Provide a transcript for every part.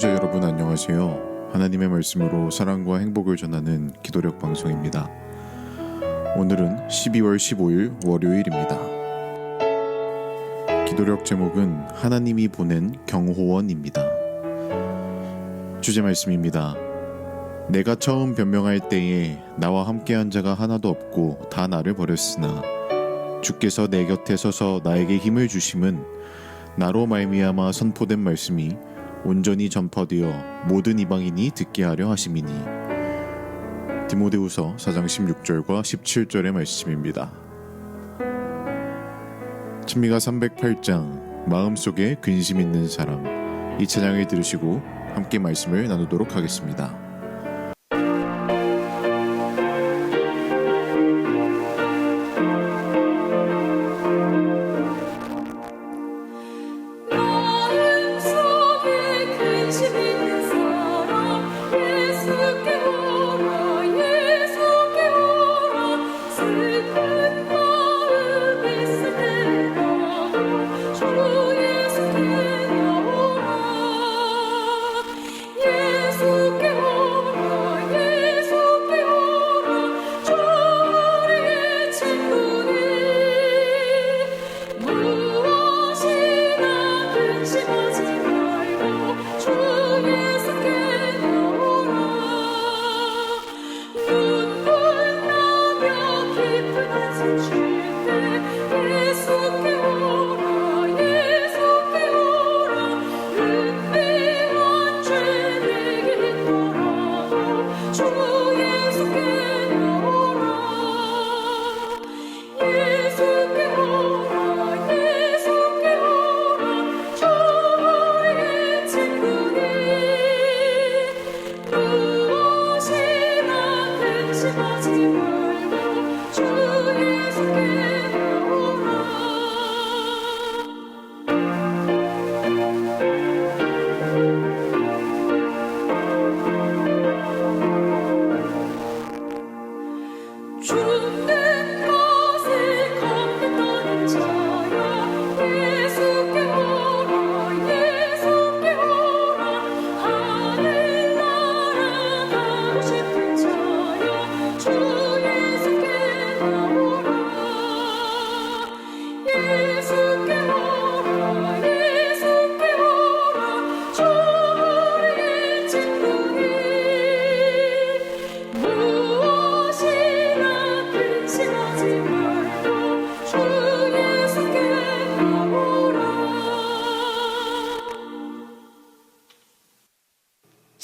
청취자 여러분 안녕하세요. 하나님의 말씀으로 사랑과 행복을 전하는 기도력 방송입니다. 오늘은 12월 15일 월요일입니다. 기도력 제목은 하나님이 보낸 경호원입니다. 주제 말씀입니다. 내가 처음 변명할 때에 나와 함께한 자가 하나도 없고 다 나를 버렸으나 주께서 내 곁에 서서 나에게 힘을 주심은 나로 말미암아 선포된 말씀이 온전히 전파되어 모든 이방인이 듣게 하려 하심이니 디모데후서 4장 16절과 17절의 말씀입니다. 찬미가 308장 마음속에 근심 있는 사람 이 찬양을 들으시고 함께 말씀을 나누도록 하겠습니다. 깊은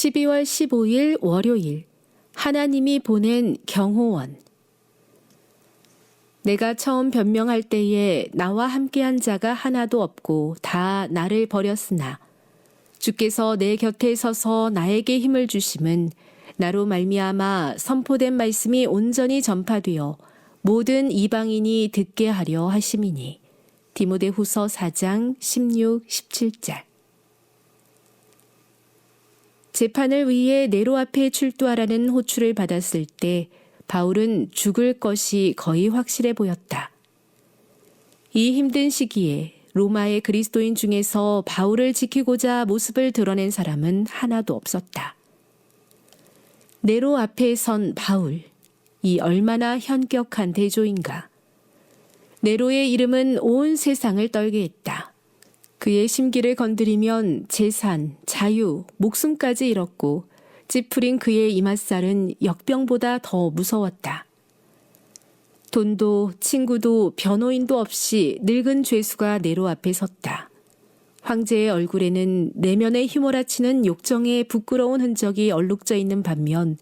12월 15일 월요일 하나님이 보낸 경호원. 내가 처음 변명할 때에 나와 함께한 자가 하나도 없고 다 나를 버렸으나 주께서 내 곁에 서서 나에게 힘을 주심은 나로 말미암아 선포된 말씀이 온전히 전파되어 모든 이방인이 듣게 하려 하심이니. 디모데후서 4장 16, 17절 재판을 위해 네로 앞에 출두하라는 호출을 받았을 때 바울은 죽을 것이 거의 확실해 보였다. 이 힘든 시기에 로마의 그리스도인 중에서 바울을 지키고자 모습을 드러낸 사람은 하나도 없었다. 네로 앞에 선 바울, 이 얼마나 현격한 대조인가. 네로의 이름은 온 세상을 떨게 했다. 그의 심기를 건드리면 재산, 자유, 목숨까지 잃었고 찌푸린 그의 이맛살은 역병보다 더 무서웠다. 돈도 친구도 변호인도 없이 늙은 죄수가 네로 앞에 섰다. 황제의 얼굴에는 내면에 휘몰아치는 욕정의 부끄러운 흔적이 얼룩져 있는 반면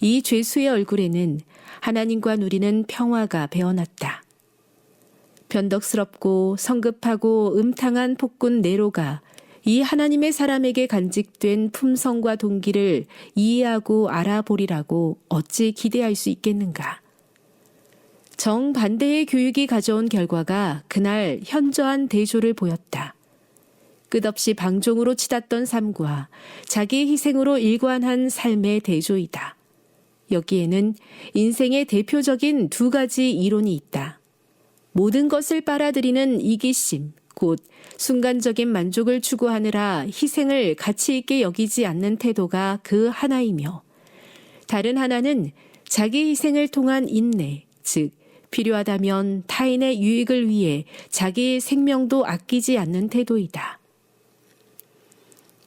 이 죄수의 얼굴에는 하나님과 누리는 평화가 배어났다. 변덕스럽고 성급하고 음탕한 폭군 네로가 이 하나님의 사람에게 간직된 품성과 동기를 이해하고 알아보리라고 어찌 기대할 수 있겠는가. 정반대의 교육이 가져온 결과가 그날 현저한 대조를 보였다. 끝없이 방종으로 치닫던 삶과 자기의 희생으로 일관한 삶의 대조이다. 여기에는 인생의 대표적인 두 가지 이론이 있다. 모든 것을 빨아들이는 이기심, 곧 순간적인 만족을 추구하느라 희생을 가치 있게 여기지 않는 태도가 그 하나이며 다른 하나는 자기 희생을 통한 인내, 즉 필요하다면 타인의 유익을 위해 자기 생명도 아끼지 않는 태도이다.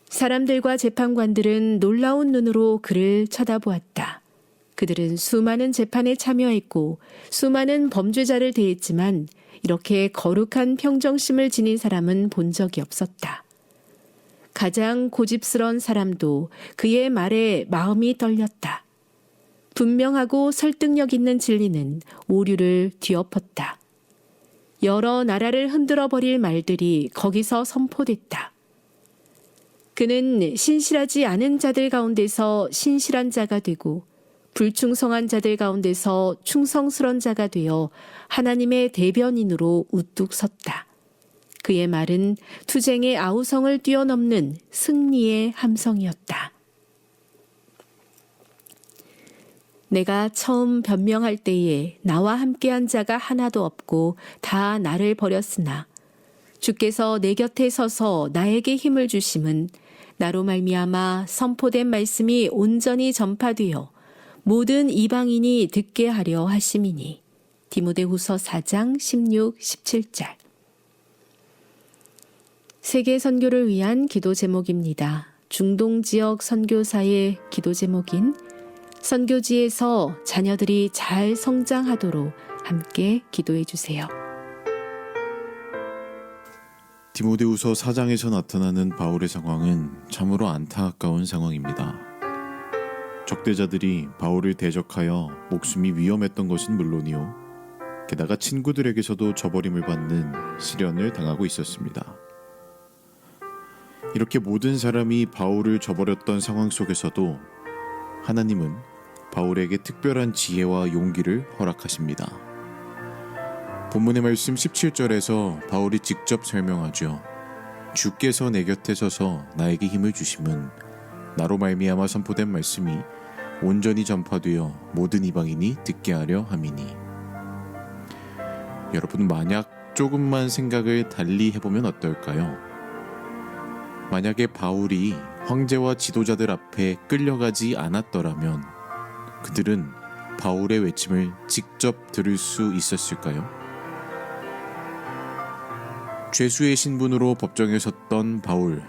사람들과 재판관들은 놀라운 눈으로 그를 쳐다보았다. 그들은 수많은 재판에 참여했고 수많은 범죄자를 대했지만 이렇게 거룩한 평정심을 지닌 사람은 본 적이 없었다. 가장 고집스러운 사람도 그의 말에 마음이 떨렸다. 분명하고 설득력 있는 진리는 오류를 뒤엎었다. 여러 나라를 흔들어 버릴 말들이 거기서 선포됐다. 그는 신실하지 않은 자들 가운데서 신실한 자가 되고 불충성한 자들 가운데서 충성스런 자가 되어 하나님의 대변인으로 우뚝 섰다. 그의 말은 투쟁의 아우성을 뛰어넘는 승리의 함성이었다. 내가 처음 변명할 때에 나와 함께한 자가 하나도 없고 다 나를 버렸으나 주께서 내 곁에 서서 나에게 힘을 주심은 나로 말미암아 선포된 말씀이 온전히 전파되어 모든 이방인이 듣게 하려 하심이니 디모데후서 4장 16, 17절 세계 선교를 위한 기도 제목입니다. 중동 지역 선교사의 기도 제목인 선교지에서 자녀들이 잘 성장하도록 함께 기도해 주세요. 디모데후서 4장에서 나타나는 바울의 상황은 참으로 안타까운 상황입니다. 적대자들이 바울을 대적하여 목숨이 위험했던 것은 물론이요. 게다가 친구들에게서도 저버림을 받는 시련을 당하고 있었습니다. 이렇게 모든 사람이 바울을 저버렸던 상황 속에서도 하나님은 바울에게 특별한 지혜와 용기를 허락하십니다. 본문의 말씀 17절에서 바울이 직접 설명하죠. 주께서 내 곁에 서서 나에게 힘을 주심은 나로 말미암아 선포된 말씀이 온전히 전파되어 모든 이방인이 듣게 하려 함이니. 여러분 만약 조금만 생각을 달리 해보면 어떨까요? 만약에 바울이 황제와 지도자들 앞에 끌려가지 않았더라면 그들은 바울의 외침을 직접 들을 수 있었을까요? 죄수의 신분으로 법정에 섰던 바울,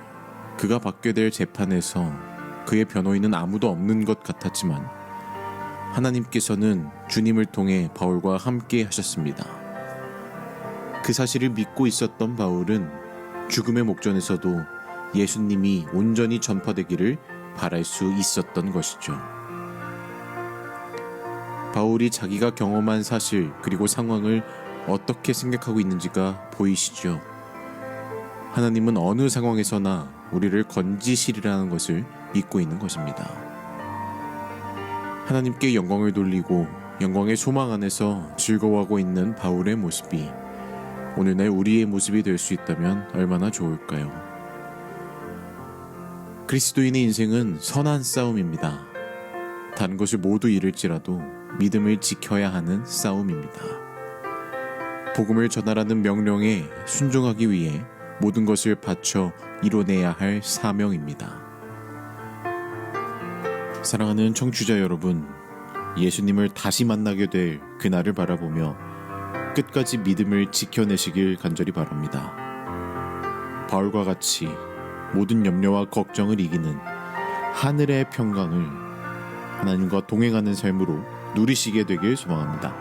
그가 받게 될 재판에서 그의 변호인은 아무도 없는 것 같았지만 하나님께서는 주님을 통해 바울과 함께 하셨습니다. 그 사실을 믿고 있었던 바울은 죽음의 목전에서도 예수님이 온전히 전파되기를 바랄 수 있었던 것이죠. 바울이 자기가 경험한 사실 그리고 상황을 어떻게 생각하고 있는지가 보이시죠. 하나님은 어느 상황에서나 우리를 건지시리라는 것을 믿고 있는 것입니다. 하나님께 영광을 돌리고 영광의 소망 안에서 즐거워하고 있는 바울의 모습이 오늘날 우리의 모습이 될 수 있다면 얼마나 좋을까요? 그리스도인의 인생은 선한 싸움입니다. 다른 것을 모두 잃을지라도 믿음을 지켜야 하는 싸움입니다. 복음을 전하라는 명령에 순종하기 위해 모든 것을 바쳐 이뤄내야 할 사명입니다. 사랑하는 청취자 여러분, 예수님을 다시 만나게 될 그날을 바라보며 끝까지 믿음을 지켜내시길 간절히 바랍니다. 바울과 같이 모든 염려와 걱정을 이기는 하늘의 평강을 하나님과 동행하는 삶으로 누리시게 되길 소망합니다.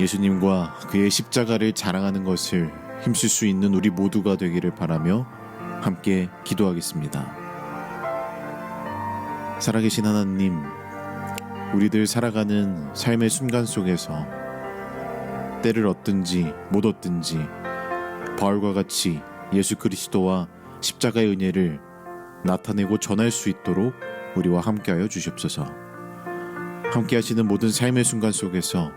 예수님과 그의 십자가를 자랑하는 것을 힘쓸 수 있는 우리 모두가 되기를 바라며 함께 기도하겠습니다. 살아계신 하나님, 우리들 살아가는 삶의 순간 속에서 때를 얻든지 못 얻든지 바울과 같이 예수 그리스도와 십자가의 은혜를 나타내고 전할 수 있도록 우리와 함께하여 주시옵소서. 함께하시는 모든 삶의 순간 속에서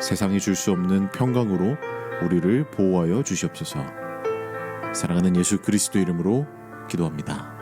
세상이 줄 수 없는 평강으로 우리를 보호하여 주시옵소서. 사랑하는 예수 그리스도 이름으로 기도합니다.